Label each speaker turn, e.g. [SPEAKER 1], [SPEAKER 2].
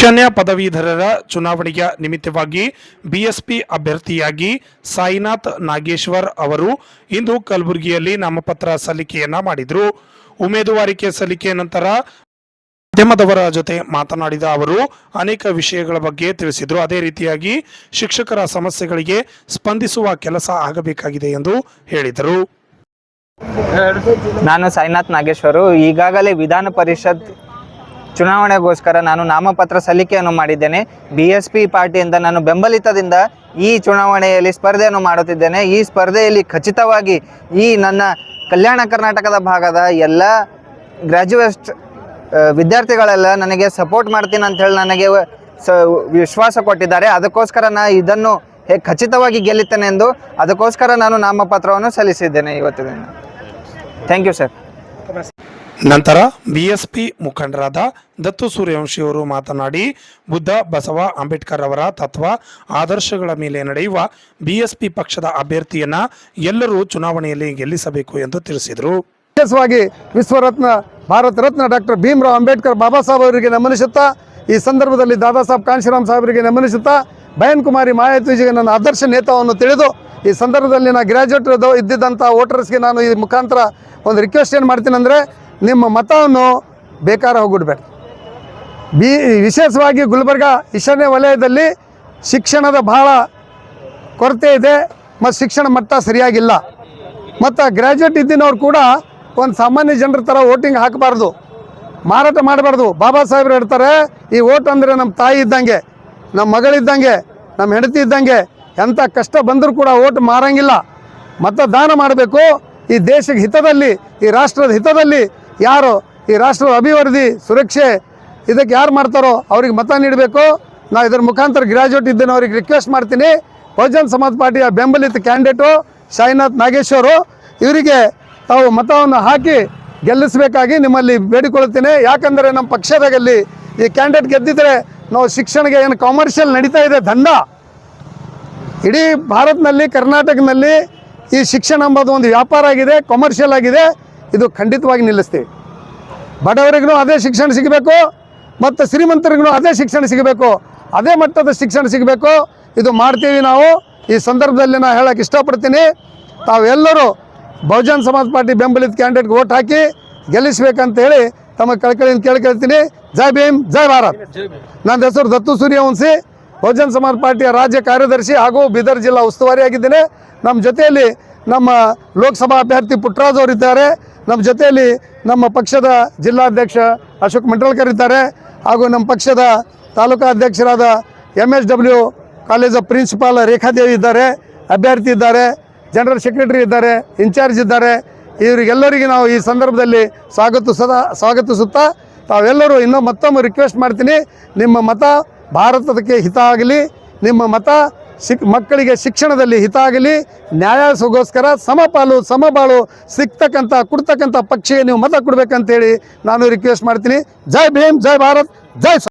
[SPEAKER 1] ಈಶಾನ್ಯ ಪದವೀಧರರ ಚುನಾವಣೆಯ ನಿಮಿತ್ತವಾಗಿ ಬಿಎಸ್ಪಿ ಅಭ್ಯರ್ಥಿಯಾಗಿ ಸಾಯಿನಾಥ್ ನಾಗೇಶ್ವರ್ ಅವರು ಇಂದು ಕಲಬುರಗಿಯಲ್ಲಿ ನಾಮಪತ್ರ ಸಲ್ಲಿಕೆಯನ್ನ ಮಾಡಿದರು. ಉಮೇದುವಾರಿಕೆ ಸಲ್ಲಿಕೆ ನಂತರ ಮಾಧ್ಯಮದವರ ಜೊತೆ ಮಾತನಾಡಿದ ಅವರು, ಅನೇಕ ವಿಷಯಗಳ ಬಗ್ಗೆ ತಿಳಿಸಿದರು. ಅದೇ ರೀತಿಯಾಗಿ ಶಿಕ್ಷಕರ ಸಮಸ್ಯೆಗಳಿಗೆ ಸ್ಪಂದಿಸುವ ಕೆಲಸ ಆಗಬೇಕಾಗಿದೆ ಎಂದು ಹೇಳಿದರು.
[SPEAKER 2] ನಾನು ಸಾಯಿನಾಥ್ ನಾಗೇಶ್ವರು ಈಗಾಗಲೇ ವಿಧಾನ ಪರಿಷತ್ ಚುನಾವಣೆಗೋಸ್ಕರ ನಾನು ನಾಮಪತ್ರ ಸಲ್ಲಿಕೆಯನ್ನು ಮಾಡಿದ್ದೇನೆ. ಬಿ ಎಸ್ ಪಿ ಪಾರ್ಟಿಯಿಂದ ನಾನು ಬೆಂಬಲಿತದಿಂದ ಈ ಚುನಾವಣೆಯಲ್ಲಿ ಸ್ಪರ್ಧೆಯನ್ನು ಮಾಡುತ್ತಿದ್ದೇನೆ. ಈ ಸ್ಪರ್ಧೆಯಲ್ಲಿ ಖಚಿತವಾಗಿ ಈ ನನ್ನ ಕಲ್ಯಾಣ ಕರ್ನಾಟಕದ ಭಾಗದ ಎಲ್ಲ ಗ್ರ್ಯಾಜುಯೇಟ್ ವಿದ್ಯಾರ್ಥಿಗಳೆಲ್ಲ ನನಗೆ ಸಪೋರ್ಟ್ ಮಾಡ್ತೀನಿ ಅಂತ ನನಗೆ ಸ, ವಿಶ್ವಾಸ ಕೊಟ್ಟಿದ್ದಾರೆ. ಅದಕ್ಕೋಸ್ಕರ ನಾ ಇದನ್ನು ಖಚಿತವಾಗಿ ಗೆಲ್ಲುತ್ತೇನೆ ಎಂದು ಅದಕ್ಕೋಸ್ಕರ ನಾನು ನಾಮಪತ್ರವನ್ನು ಸಲ್ಲಿಸಿದ್ದೇನೆ ಇವತ್ತಿನ ಥ್ಯಾಂಕ್ ಯು ಸರ್
[SPEAKER 1] ನಂತರ ಬಿಎಸ್ಪಿ ಮುಖಂಡರಾದ ದತ್ತು ಸೂರ್ಯವಂಶಿಯವರು ಮಾತನಾಡಿ, ಬುದ್ಧ, ಬಸವ, ಅಂಬೇಡ್ಕರ್ ಅವರ ತತ್ವ, ಆದರ್ಶಗಳ ಮೇಲೆ ನಡೆಯುವ ಬಿಎಸ್ಪಿ ಪಕ್ಷದ ಅಭ್ಯರ್ಥಿಯನ್ನ ಎಲ್ಲರೂ ಚುನಾವಣೆಯಲ್ಲಿ ಗೆಲ್ಲಿಸಬೇಕು ಎಂದು ತಿಳಿಸಿದರು.
[SPEAKER 3] ವಿಶೇಷವಾಗಿ ವಿಶ್ವರತ್ನ, ಭಾರತ ರತ್ನ ಡಾಕ್ಟರ್ ಭೀಮರಾವ್ ಅಂಬೇಡ್ಕರ್ ಬಾಬಾ ಸಾಹೇಬ್ ಅವರಿಗೆ ನಮನಿಸುತ್ತಾ, ಈ ಸಂದರ್ಭದಲ್ಲಿ ದಾದಾ ಸಾಹೇಬ್, ಕಾಂಶಿರಾಮ್ ಸಾಹೇಬರಿಗೆ ನಮನಿಸುತ್ತಾ, ಬಯನ್ ಕುಮಾರಿ ಮಾಯಾತಿಜಿಗೆ ನನ್ನ ಆದರ್ಶ ನೇತಾವನ್ನು ತಿಳಿದು, ಈ ಸಂದರ್ಭದಲ್ಲಿ ನಾ ಗ್ರ್ಯಾಜುಯೇಟ್ ಇದ್ದಿದ್ದಂಥ ವೋಟರ್ಸ್ಗೆ ನಾನು ಈ ಮುಖಾಂತರ ಒಂದು ರಿಕ್ವೆಸ್ಟ್ ಏನು ಮಾಡ್ತೀನಿ ಅಂದರೆ ನಿಮ್ಮ ಮತವನ್ನು ಬೇಕಾರ ಹೋಗ್ಬಿಡ್ಬೇಡ. ಬಿ, ವಿಶೇಷವಾಗಿ ಗುಲ್ಬರ್ಗ ಈಶಾನ್ಯ ವಲಯದಲ್ಲಿ ಶಿಕ್ಷಣದ ಬಹಳ ಕೊರತೆ ಇದೆ, ಮತ್ತು ಶಿಕ್ಷಣ ಮಟ್ಟ ಸರಿಯಾಗಿಲ್ಲ. ಮತ್ತು ಗ್ರ್ಯಾಜುಯೇಟ್ ಇದ್ದಿನವ್ರು ಕೂಡ ಒಂದು ಸಾಮಾನ್ಯ ಜನರ ಥರ ವೋಟಿಂಗ್ ಹಾಕಬಾರ್ದು, ಮಾರಾಟ ಮಾಡಬಾರ್ದು. ಬಾಬಾ ಸಾಹೇಬ್ರು ಹೇಳ್ತಾರೆ, ಈ ಓಟ್ ಅಂದರೆ ನಮ್ಮ ತಾಯಿ ಇದ್ದಂಗೆ ನಮ್ಮ ಮಗಳಿದ್ದಂಗೆ ನಮ್ಮ ಹೆಂಡತಿ ಇದ್ದಂಗೆ ಎಂಥ ಕಷ್ಟ ಬಂದರೂ ಕೂಡ ಓಟ್ ಮಾರಂಗಿಲ್ಲ. ಮತದಾನ ಮಾಡಬೇಕು, ಈ ದೇಶದ ಹಿತದಲ್ಲಿ, ಈ ರಾಷ್ಟ್ರದ ಹಿತದಲ್ಲಿ ಯಾರು ಈ ರಾಷ್ಟ್ರದ ಅಭಿವೃದ್ಧಿ, ಸುರಕ್ಷೆ, ಇದಕ್ಕೆ ಯಾರು ಮಾಡ್ತಾರೋ ಅವ್ರಿಗೆ ಮತ ನೀಡಬೇಕು. ನಾ ಇದರ ಮುಖಾಂತರ ಗ್ರ್ಯಾಜುಯೇಟ್ ಇದ್ದೇನೆ, ಅವ್ರಿಗೆ ರಿಕ್ವೆಸ್ಟ್ ಮಾಡ್ತೀನಿ. ಬಹುಜನ್ ಸಮಾಜ್ ಪಾರ್ಟಿಯ ಬೆಂಬಲಿತ ಕ್ಯಾಂಡಿಡೇಟು ಸಾಯಿನಾಥ್ ನಾಗೇಶ್ವರು ಇವರಿಗೆ ತಾವು ಮತವನ್ನು ಹಾಕಿ ಗೆಲ್ಲಿಸಬೇಕಾಗಿ ನಿಮ್ಮಲ್ಲಿ ಬೇಡಿಕೊಳ್ಳುತ್ತೇನೆ. ಯಾಕಂದರೆ ನಮ್ಮ ಪಕ್ಷದಾಗಲ್ಲಿ ಈ ಕ್ಯಾಂಡಿಡೇಟ್ ಗೆದ್ದಿದ್ರೆ ನಾವು ಶಿಕ್ಷಣಕ್ಕೆ ಏನು ಕಾಮರ್ಷಿಯಲ್ ನಡೀತಾ ಇದೆ ದಂಡ. ಇಡೀ ಭಾರತದಲ್ಲಿ ಕರ್ನಾಟಕದಲ್ಲಿ ಈ ಶಿಕ್ಷಣ ಎಂಬುದು ಒಂದು ವ್ಯಾಪಾರ ಆಗಿದೆ ಕಮರ್ಷಿಯಲ್ ಆಗಿದೆ. ಇದು ಖಂಡಿತವಾಗಿ ನಿಲ್ಲಿಸ್ತೀವಿ. ಬಡವರಿಗೂ ಅದೇ ಶಿಕ್ಷಣ ಸಿಗಬೇಕು ಮತ್ತು ಶ್ರೀಮಂತರಿಗೂ ಅದೇ ಶಿಕ್ಷಣ ಸಿಗಬೇಕು, ಅದೇ ಮಟ್ಟದ ಶಿಕ್ಷಣ ಸಿಗಬೇಕು. ಇದು ಮಾಡ್ತೀವಿ ನಾವು. ಈ ಸಂದರ್ಭದಲ್ಲಿ ನಾನು ಹೇಳೋಕ್ಕೆ ಇಷ್ಟಪಡ್ತೀನಿ. ತಾವೆಲ್ಲರೂ ಬಹುಜನ ಸಮಾಜ್ ಪಾರ್ಟಿ ಬೆಂಬಲಿತ ಕ್ಯಾಂಡಿಡೇಟ್ಗೆ ಓಟ್ ಹಾಕಿ ಗೆಲ್ಲಿಸ್ಬೇಕಂತ ಹೇಳಿ ತಮ್ಮ ಕಳ್ಕಳಿಯಿಂದ ಕೇಳ್ಕೊಳ್ತೀನಿ ಜೈ ಭೀಮ್, ಜೈ ಭಾರತ್. ನನ್ನ ಹೆಸರು ದತ್ತು ಸೂರ್ಯವಂಶಿ. ಬಹುಜನ ಸಮಾಜ್ ಪಾರ್ಟಿಯ ರಾಜ್ಯ ಕಾರ್ಯದರ್ಶಿ ಹಾಗೂ ಬೀದರ್ ಜಿಲ್ಲಾ ಉಸ್ತುವಾರಿಯಾಗಿದ್ದೇನೆ. ನಮ್ಮ ಜೊತೆಯಲ್ಲಿ ನಮ್ಮ ಲೋಕಸಭಾ ಅಭ್ಯರ್ಥಿ ಪುಟ್ಟರಾಜ್ ಅವರಿದ್ದಾರೆ. ನಮ್ಮ ಜೊತೆಯಲ್ಲಿ ನಮ್ಮ ಪಕ್ಷದ ಜಿಲ್ಲಾಧ್ಯಕ್ಷ ಅಶೋಕ್ ಮಂಡಲ್ಕರ್ ಇದ್ದಾರೆ. ಹಾಗೂ ನಮ್ಮ ಪಕ್ಷದ ತಾಲೂಕಾ ಅಧ್ಯಕ್ಷರಾದ M S W college principal Rekhadevi ಇದ್ದಾರೆ, ಅಭ್ಯರ್ಥಿ ಇದ್ದಾರೆ, ಜನರಲ್ ಸೆಕ್ರೆಟರಿ ಇದ್ದಾರೆ, ಇನ್ಚಾರ್ಜ್ ಇದ್ದಾರೆ. ಇವರಿಗೆಲ್ಲರಿಗೆ ನಾವು ಈ ಸಂದರ್ಭದಲ್ಲಿ ಸ್ವಾಗತಿಸದ ಸ್ವಾಗತಿಸುತ್ತಾ ತಾವೆಲ್ಲರೂ ಇನ್ನೂ ಮತ್ತೊಮ್ಮೆ ರಿಕ್ವೆಸ್ಟ್ ಮಾಡ್ತೀನಿ. ನಿಮ್ಮ ಮತ ಭಾರತಕ್ಕೆ ಹಿತ ಆಗಲಿ, ನಿಮ್ಮ ಮತ ಶಿಕ್ ಮಕ್ಕಳಿಗೆ ಶಿಕ್ಷಣದಲ್ಲಿ ಹಿತ ಆಗಲಿ ನ್ಯಾಯಗೋಸ್ಕರ ಸಮಪಾಲು ಸಮಬಾಳು ಸಿಗ್ತಕ್ಕಂಥ, ಕೊಡ್ತಕ್ಕಂಥ ಪಕ್ಷಿಗೆ ನೀವು ಮತ ಕೊಡ್ಬೇಕಂತೇಳಿ ನಾನು ರಿಕ್ವೆಸ್ಟ್ ಮಾಡ್ತೀನಿ. ಜೈ ಭೀಮ್, ಜೈ ಭಾರತ್, ಜೈ